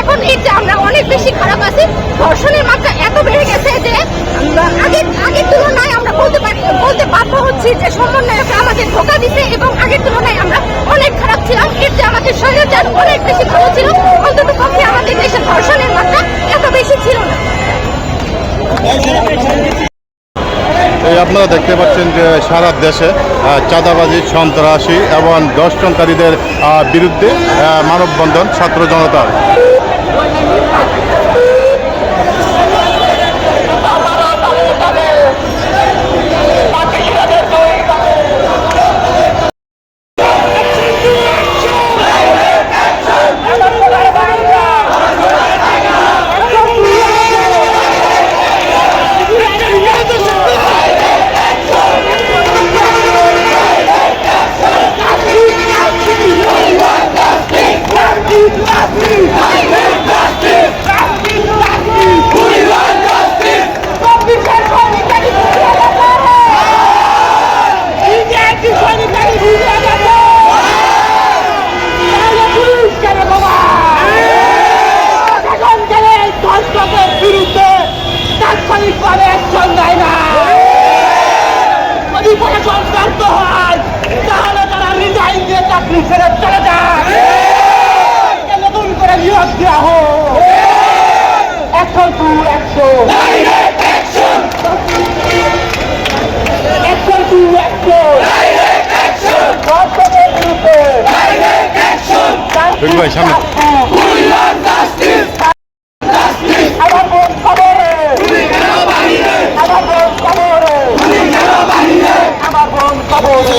এখন এই যে আমরা অনেক বেশি খারাপ আছি। ধর্ষণের মাত্রা এত বেড়ে গেছে যে আগের আগের তুলনায় আমরা বলতে পারি বলতে বাধ্য হচ্ছি যে সমন্বয়করা আমাদের ধোকা দিতে এবং আগের তুলনায় আমরা অনেক খারাপ ছিলাম। এর যে আমাদের স্বৈরাচার অনেক বেশি ভালো ছিল। অন্তত পক্ষে আমাদের দেশে ধর্ষণের মাত্রা এত বেশি ছিল না। এই আপনারা দেখতে পাচ্ছেন যে সারা দেশে চাঁদাবাজি, সন্ত্রাসী এবং দর্শনকারীদের বিরুদ্ধে মানববন্ধন ছাত্র জনতার। চাকরি ছেড়ে চলে যায় নতুন করে নিয়োগ দেওয়া হোক। Action to action action to Rabi ভাই, সামনে। আমার বোন খবরে। আমার বোন খবরে। আমার বোন খবরে আমার বোন খবরে।